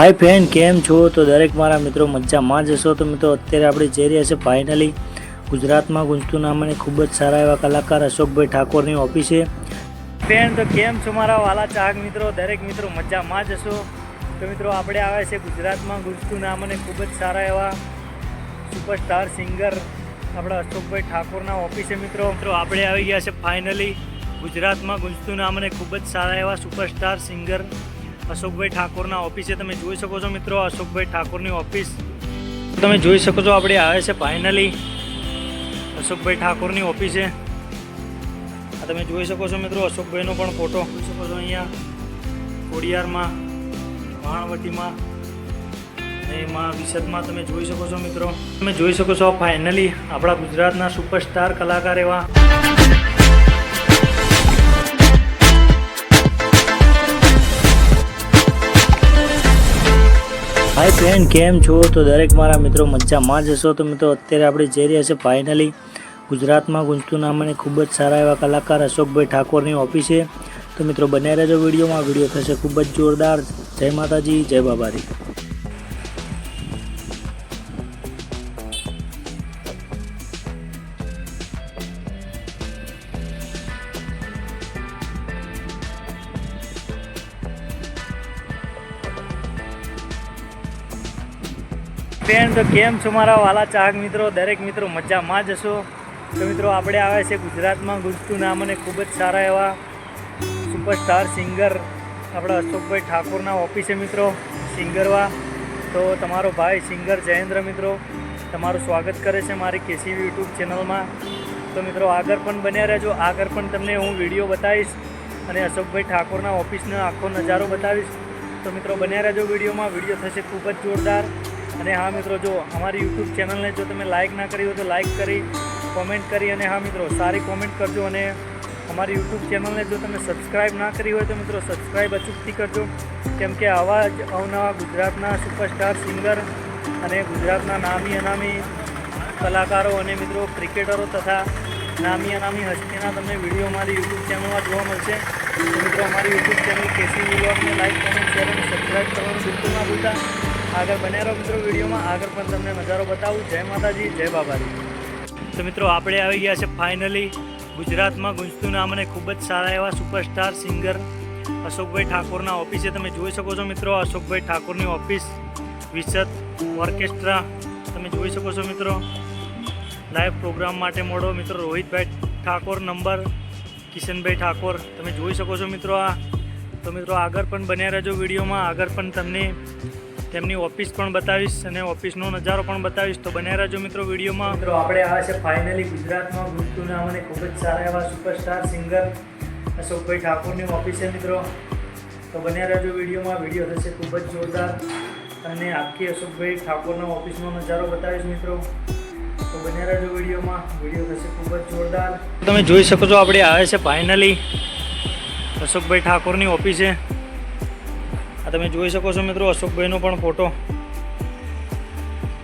હાય friend કેમ છો? તો દરેક મારા મિત્રો મજામાં જ હશો. તો મિત્રો, અત્યારે આપણે જઈ રહ્યા છે ફાઇનલી ગુજરાતમાં ગુંજતું નામ અને ખૂબ જ સારા એવા કલાકાર અશોકભાઈ ઠાકોરની ઓફિસે ફ્રેન્ડ તો કેમ છો મારા વાલા ચાહક મિત્રો? દરેક મિત્રો મજામાં જ હશો. તો મિત્રો, આપણે આવ્યા છે ગુજરાતમાં ગુંજતું નામ અને ખૂબ જ સારા એવા સુપરસ્ટાર સિંગર આપણા અશોકભાઈ ઠાકોરના ઓફિસે મિત્રો. મિત્રો, આપણે આવી ગયા છે ફાઇનલી ગુજરાતમાં ગુંજતું નામ અને ખૂબ જ સારા એવા સુપરસ્ટાર સિંગર અશોકભાઈ ઠાકોરના ઓફિસે તમે જોઈ શકો છો મિત્રો, અશોકભાઈ ઠાકોરની ઓફિસ. તમે જોઈ શકો છો આપણે આવે છે ફાઇનલી અશોકભાઈ ઠાકોરની ઓફિસે. આ તમે જોઈ શકો છો મિત્રો અશોકભાઈનો પણ ફોટો. જોઈ શકો છો અહીંયા ખોડિયારમાં, વાણવટીમાં એમાં વિશદમાં તમે જોઈ શકો છો મિત્રો. તમે જોઈ શકો છો ફાઇનલી આપણા ગુજરાતના સુપરસ્ટાર કલાકાર એવા હાય ફ્રેન્ડ કેમ છો? તો દરેક મારા મિત્રો મજામાં જ હશો. તો મિત્રો, અત્યારે આપણે જઈ રહ્યા છે ફાઇનલી ગુજરાતમાં ગુંજતું નામને ખૂબ જ સારા એવા કલાકાર અશોકભાઈ ઠાકોરની ઓફિસે તો મિત્રો, બન્યા રહેજો વિડીયોમાં. વીડિયો થશે ખૂબ જ જોરદાર. જય માતાજી, જય બાબારી. ફ્રેન્ડ તો કેમ છો મારા વાલા ચાહક મિત્રો? દરેક મિત્રો મજામાં જ હશો. તો મિત્રો, આપણે આવ્યા છે ગુજરાતમાં ગુજતું નામ અને ખૂબ જ સારા એવા સુપરસ્ટાર સિંગર આપણા અશોકભાઈ ઠાકોરના ઓફિસે મિત્રો સિંગરવા તો તમારો ભાઈ સિંગર જયેન્દ્ર મિત્રો, તમારું સ્વાગત કરે છે મારી કેસીવી યુટ્યુબ ચેનલમાં. તો મિત્રો, આગળ પણ બન્યા રહેજો. આગળ પણ તમને હું વીડિયો બતાવીશ અને અશોકભાઈ ઠાકોરના ઓફિસનો આખો નજારો બતાવીશ. તો મિત્રો, બન્યા રહેજો વિડીયોમાં. વીડિયો થશે ખૂબ જ જોરદાર. અને હા મિત્રો, જો અમારી યુટ્યુબ ચેનલને જો તમે લાઇક ના કરી હોય તો લાઇક કરી કોમેન્ટ કરી અને હા મિત્રો, સારી કોમેન્ટ કરજો અને અમારી યુટ્યુબ ચેનલને જો તમે સબસ્ક્રાઇબ ના કરી હોય તો મિત્રો સબસ્ક્રાઇબ અચૂકથી કરજો. કેમ કે આવા જ અવનવા ગુજરાતના સુપરસ્ટાર સિંગર અને ગુજરાતના નામી અનામી કલાકારો અને મિત્રો ક્રિકેટરો તથા નામી અનામી હસ્તીના તમને વીડિયો અમારી યુટ્યુબ ચેનલમાં જોવા મળશે. મિત્રો, અમારી યુટ્યુબ ચેનલ કેસી વ્લોગને લાઇક કોમેન્ટ શેર અને સબસ્ક્રાઇબ કરવાનું બિલકુલ ના ભૂલતા. આગળ બન્યા રહો મિત્રો વિડીયોમાં. આગળ પણ તમને નજારો બતાવું. જય માતાજી, જય બાબાજી. તો મિત્રો, આપણે આવી ગયા છે ફાઇનલી ગુજરાતમાં. ગુંજતું નામ અને ખૂબ જ સારા એવા સુપરસ્ટાર, સિંગર અશોકભાઈ ઠાકોરના ઓફિસે તમે જોઈ શકો છો મિત્રો. અશોકભાઈ ઠાકોરની ઓફિસ વિશદ ઓર્કેસ્ટ્રા તમે જોઈ શકો છો મિત્રો. લાઈવ પ્રોગ્રામ માટે મોડો મિત્રો. રોહિતભાઈ ઠાકોર નંબર, કિશનભાઈ ઠાકોર તમે જોઈ શકો છો મિત્રો આ. તો મિત્રો આગળ પણ બન્યા રહેજો વિડીયોમાં. આગળ પણ તમને તેમની ઓફિસ પણ બતાવીશ અને ઓફિસનો નજારો પણ બતાવીશ. તો બને રહેજો મિત્રો વિડીયોમાં. મિત્રો આપણે આવ્યા છે ફાઇનલી ગુજરાતમાં. મૃત્યુના નામ અને ખૂબ જ સારા એવા સુપરસ્ટાર સિંગર અશોકભાઈ ઠાકોરની ઓફિસે મિત્રો. તો બને રહેજો વિડીયોમાં. વીડિયો થશે ખૂબ જ જોરદાર. અને આખી અશોકભાઈ ઠાકોરના ઓફિસનો નજારો બતાવીશ મિત્રો. તો બને રહેજો વિડીયોમાં. વીડિયો થશે ખૂબ જ જોરદાર. તમે જોઈ શકો છો આપણે આવે છે ફાઇનલી અશોકભાઈ ઠાકોરની ઓફિસે આ તમે જોઈ શકો છો મિત્રો અશોકભાઈનો પણ ફોટો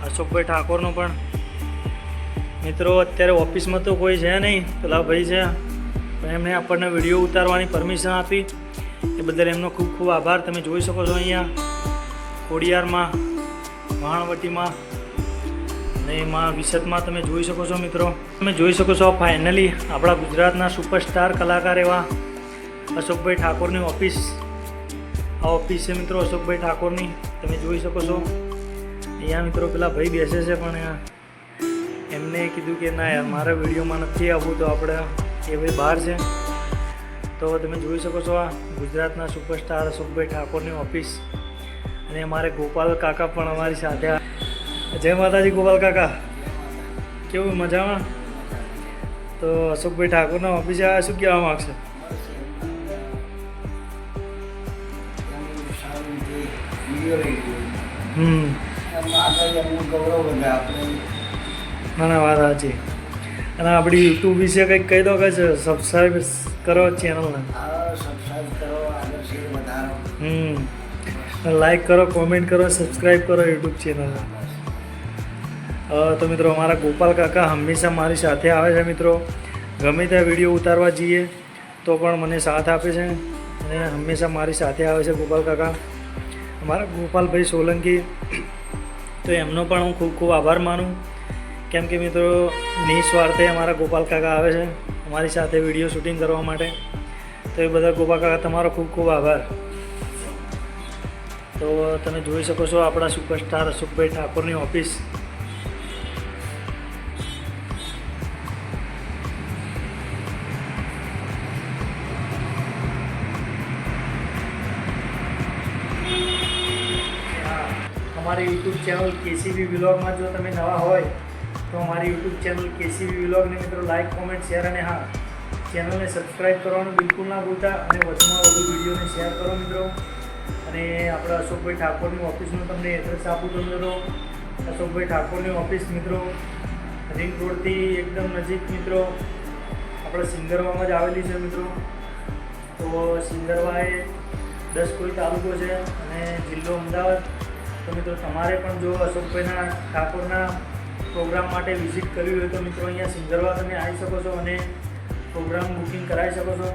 અશોકભાઈ ઠાકોરનો પણ. મિત્રો, અત્યારે ઓફિસમાં તો કોઈ છે નહીં, પેલા ભાઈ છે. પણ એમણે આપણને વીડિયો ઉતારવાની પરમિશન આપી. એ બદલ એમનો ખૂબ ખૂબ આભાર. તમે જોઈ શકો છો અહીંયા, ખોડિયારમાં વાણવટીમાં અને એમાં વિશદમાં તમે જોઈ શકો છો મિત્રો. તમે જોઈ શકો છો ફાઇનલી આપણા ગુજરાતના સુપરસ્ટાર કલાકાર એવા અશોકભાઈ ઠાકોરની ઓફિસ આ ઓફિસ છે મિત્રો અશોકભાઈ ઠાકોરની. તમે જોઈ શકો છો. અહીંયા મિત્રો પેલા ભાઈ બેસે છે, પણ એમને કીધું કે ના યાર, મારા વિડીયોમાં નથી આવવું તો આપણે એ ભાઈ બહાર છે. તો તમે જોઈ શકો છો આ ગુજરાતના સુપરસ્ટાર અશોકભાઈ ઠાકોરની ઓફિસ. અને અમારે ગોપાલ કાકા પણ અમારી સાથે જય માતાજી ગોપાલ કાકા. કેવું, મજામાં? તો અશોકભાઈ ઠાકોરના ઓફિસે આ શું કહેવા માગશે? હમ. ના ના વાત સાચી. અને આપણી યુટ્યુબ વિશે કંઈક કહી દો કે સબસ્ક્રાઈબ કરો ચેનલને હમ. લાઈક કરો કોમેન્ટ કરો સબસ્ક્રાઈબ કરો યુટ્યુબ ચેનલને તો મિત્રો અમારા ગોપાલ કાકા હંમેશા મારી સાથે આવે છે મિત્રો. ગમે ત્યાં વીડિયો ઉતારવા જઈએ તો પણ મને સાથ આપે છે. અને હંમેશા મારી સાથે આવે છે ગોપાલ કાકા. અમારા ગોપાલભાઈ સોલંકી, તો એમનો પણ હું ખૂબ ખૂબ આભાર માનું. કેમ કે મિત્રો, નિસ્વાર્થે અમારા ગોપાલ કાકા આવે છે અમારી સાથે વીડિયો શૂટિંગ કરવા માટે. તો એ બધા ગોપાલ કાકા તમારો ખૂબ ખૂબ આભાર. તો તમે જોઈ શકો છો આપણા સુપરસ્ટાર અશોકભાઈ ઠાકોરની ઓફિસ. અમારી યુટ્યુબ ચેનલ કેસીબી વિલોગમાં જો તમે નવા હોય, તો અમારી યુટ્યુબ ચેનલ કેસીબી વિલોગને મિત્રો લાઈક કોમેન્ટ શેર અને હા ચેનલને સબસ્ક્રાઈબ કરવાનું બિલકુલ ના ભૂલતા અને વધુમાં વધુ વિડીયોને શેર કરો મિત્રો. અને આપણા અશોકભાઈ ઠાકોરની ઓફિસનું તમને એડ્રેસ આપું તો મિત્રો. અશોકભાઈ ઠાકોરની ઓફિસ મિત્રો રિંગ રોડથી એકદમ નજીક મિત્રો. આપણે સિંગરવામાં જ આવેલી છે મિત્રો. તો સિંગરવા એ દસ કોઈ તાલુકો છે અને જિલ્લો અમદાવાદ. તો મિત્રો તમારે પણ જો અશોકભાઈના ઠાકોરના પ્રોગ્રામ માટે વિઝિટ કરવી હોય તો મિત્રો અહીંયા સિંગરવા તમે આવી શકો છો અને પ્રોગ્રામ બુકિંગ કરાવી શકો છો.